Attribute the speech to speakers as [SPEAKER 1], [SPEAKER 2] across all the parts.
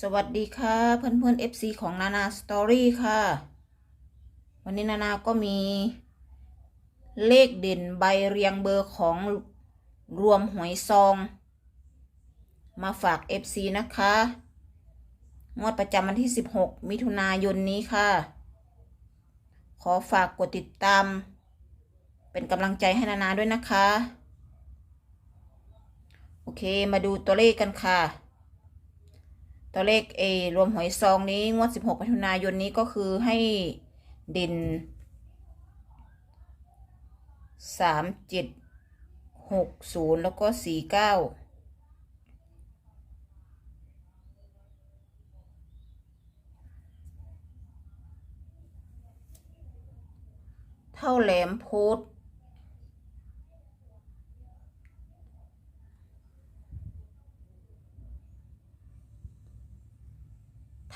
[SPEAKER 1] สวัสดีค่ะเพื่อนเพื่อน FC ของนานาสตอรี่ค่ะ วันนี้นานาก็มี เลขเด่นใบเรียงเบอร์ของรวมหวยซอง มาฝาก FC นะคะ งวดประจำวันที่ 16 มิถุนายนนี้ค่ะ ขอฝากกดติดตาม เป็นกำลังใจให้นานาด้วยนะคะ โอเคมาดูตัวเลขกันค่ะ ตัวเลขเอรวมหวยซองนี้งวด 16มิถุนายนนี้ก็คือให้เด่นสามเจ็ดหกศูนย์แล้วก็สี่เก้าเท่าแหลมโพส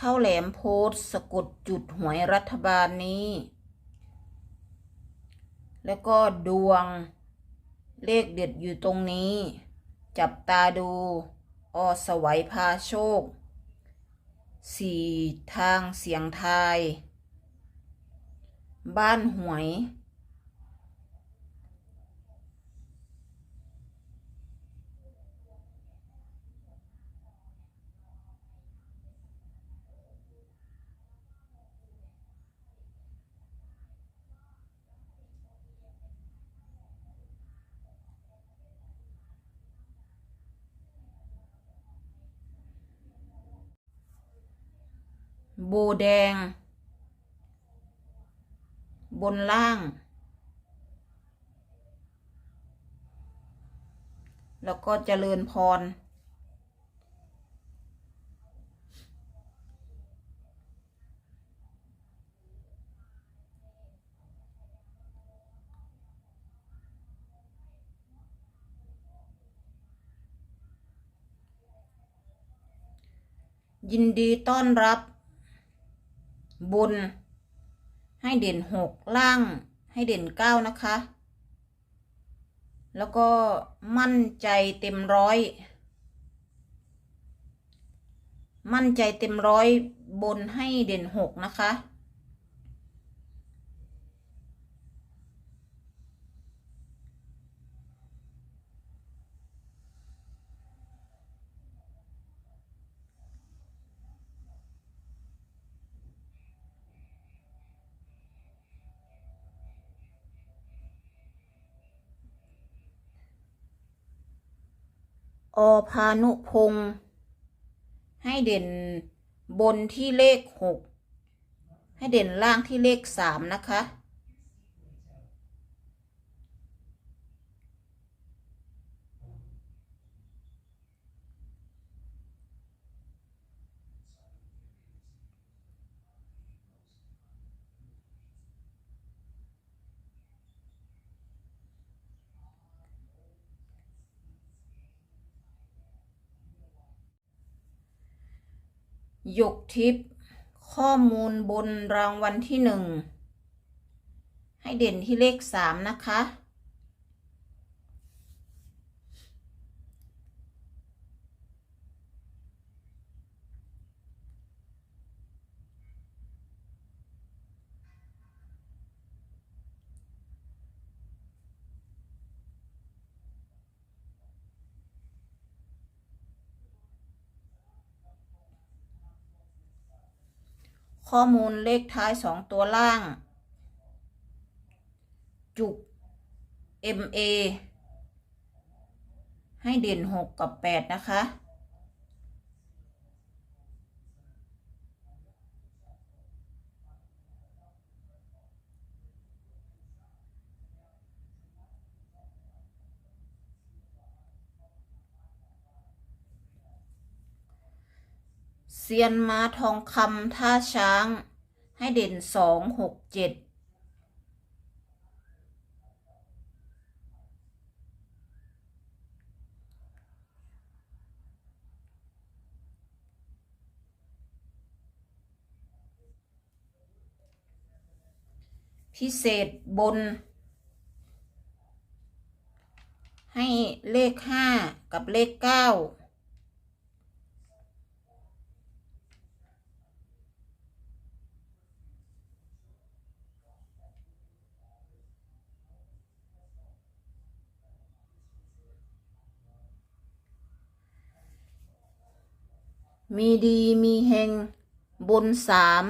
[SPEAKER 1] ต์เท่าแหลมโพสสะกดจุดหวยรัฐบาลนี้ แล้วก็ดวงเลขเด็ดอยู่ตรงนี้ จับตาดู อสวัยพาโชคสี่ทางเสียงทาย บ้านหวย โบแดง บนล่าง แล้วก็เจริญพร ยินดีต้อนรับ บน ให้เด่นหกล่าง ให้เด่นเก้านะคะ แล้วก็มั่นใจเต็มร้อย มั่นใจเต็มร้อยบนให้เด่นหกนะคะ อพานุพงศ์ให้เด่นบนที่เลขหกให้เด่นล่างที่เลขสามนะคะ หยกทิพย์ข้อมูลบนรางวัลที่หนึ่งให้เด่นที่เลขสามนะคะ ข้อมูลเลขท้ายสองตัวล่าง จุก MA ให้เด่นหกกับแปดนะคะ เซียนม้าทองคำท่าช้าง ให้เด่นสองหกเจ็ดพิเศษบน ให้เลขห้ากับเลขเก้า มีดีมีเฮง บนสาม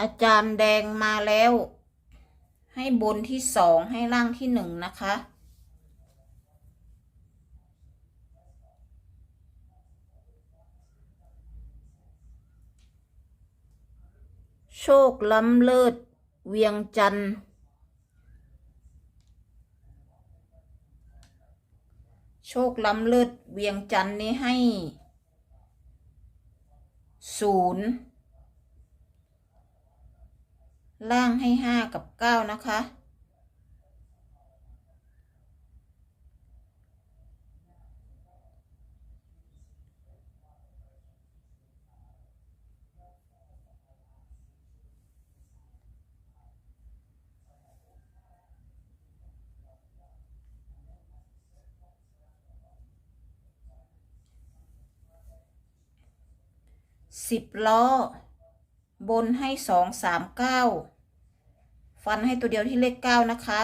[SPEAKER 1] อาจารย์แดงมาแล้ว ให้บนที่สองให้ล่างที่หนึ่งนะคะ โชคล้ำเลิศ เวียงจันทร์โชคล้ำเลิศ เวียงจันทร์นี่ให้ศูนย์ล่างให้ห้ากับเก้านะคะ สิบล้อ บนให้สองสามเก้าฟันให้ตัวเดียวที่เลขเก้านะคะ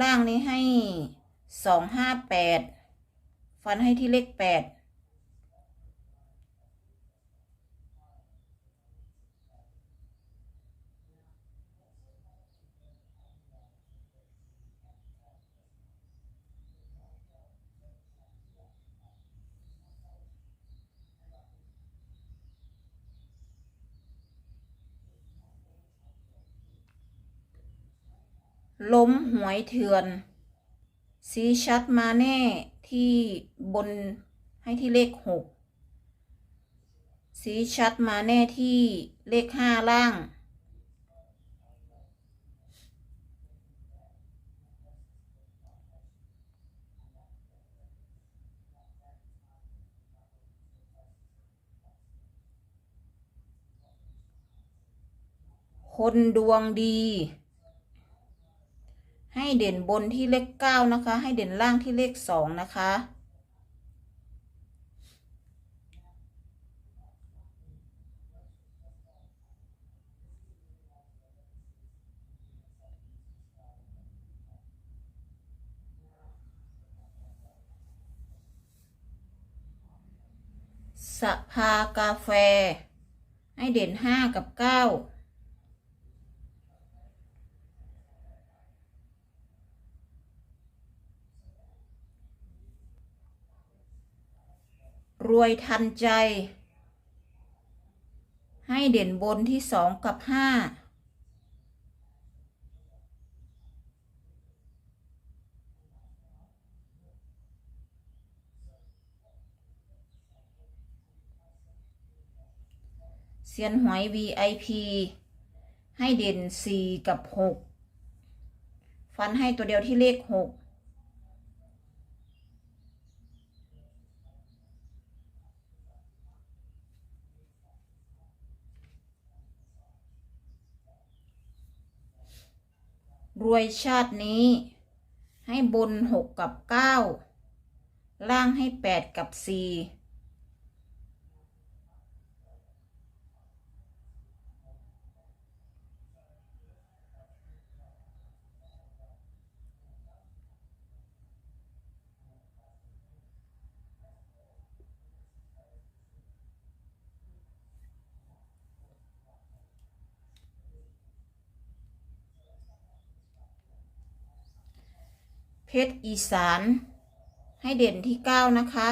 [SPEAKER 1] ล่างนี้ให้สองห้าแปดฟันให้ที่เลขแปด ล้มหวยเถื่อน สีชัดมาแน่ที่บนให้ที่เลขหกสีชัดมาแน่ที่เลขห้าล่าง คนดวงดี ให้เด่นบนที่เลขเก้านะคะ ให้เด่นล่างที่เลขสองนะคะ สภากาแฟ ให้เด่นห้ากับเก้า รวยทันใจ ให้เด่นบนที่สองกับห้าเซียนหวย VIP ให้เด่นสี่กับหกฟันให้ตัวเดียวที่เลขหก วยชาตินี้ ให้บนหกกับเก้าล่างให้แปดกับสี่ เพชรอีสาน ให้เด่นที่เก้านะคะ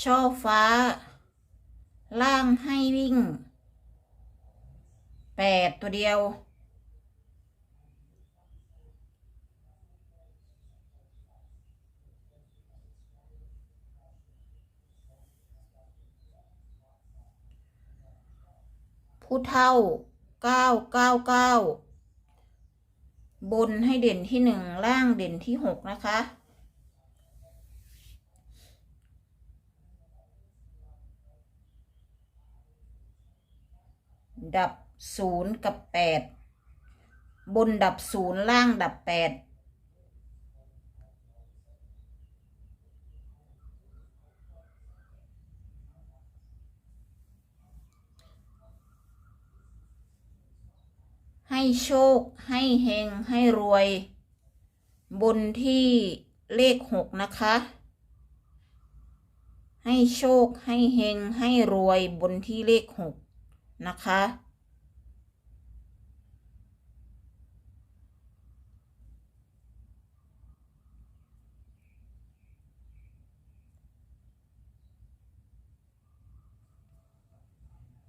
[SPEAKER 1] ช่อฟ้า ล่างให้วิ่งแปดตัวเดียว ผู้เท่าเก้าเก้าเก้าบนให้เด่นที่หนึ่งล่างเด่นที่หกนะคะ ดับศูนย์กับแปดบนดับศูนย์ล่างดับแปด ให้โชค ให้เฮง ให้รวย บนที่เลขหกนะคะ ให้โชค ให้เฮง ให้รวยบนที่เลขหกนะคะ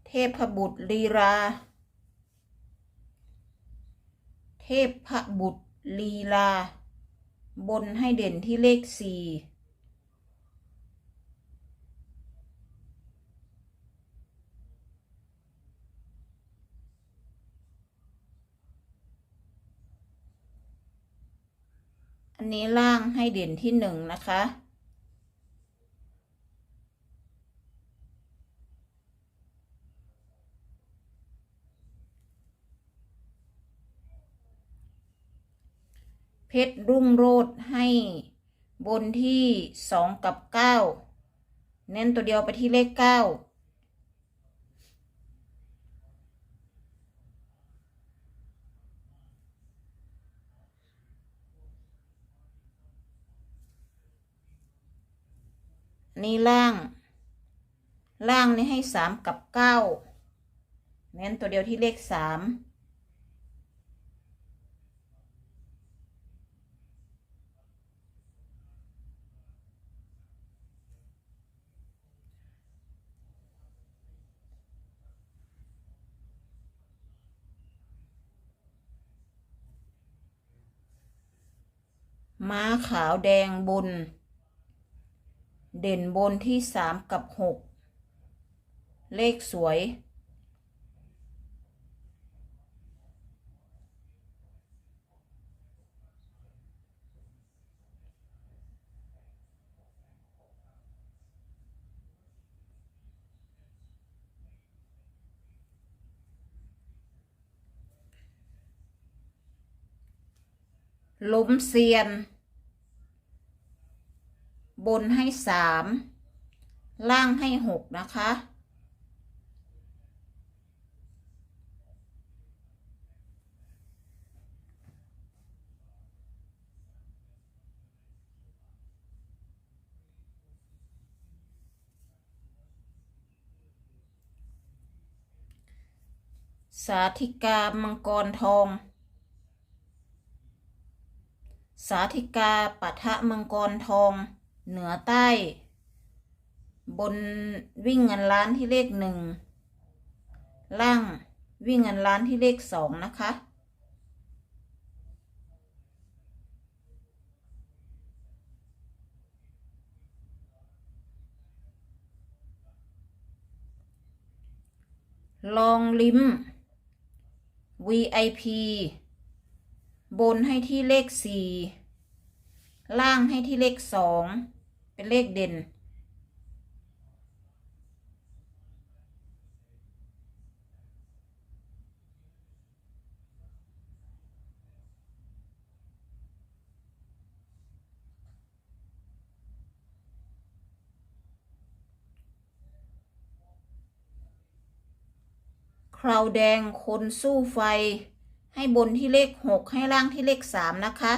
[SPEAKER 1] เทพบุตรลีลา เทพบุตรลีลา บนให้เด่นที่เลขสี่อันนี้ล่างให้เด่นที่หนึ่งนะคะ เพชรรุ่งโรดให้บนที่สองกับเก้าเน้นตัวเดียวไปที่เลขเก้านี่ล่าง ล่างนี่ให้สามกับเก้าเน้นตัวเดียวที่เลขสาม ม้าขาวแดงบน เด่นบนที่สามกับหกเลขสวย ล้มเซียน บนให้สามล่างให้หกนะคะ สาธิกามังกรทองสาธิกาปะทะมังกรทอง เหนือใต้ บนวิ่งเงินล้านที่เลขหนึ่งล่างวิ่งเงินล้านที่เลขสองนะคะ ลองลิ้ม VIP บนให้ที่เลขสี่ล่างให้ที่เลขสอง เป็นเลขเด่น คราวแดงคนสู้ไฟ ให้บนที่เลขหกให้ล่างที่เลขสามนะคะ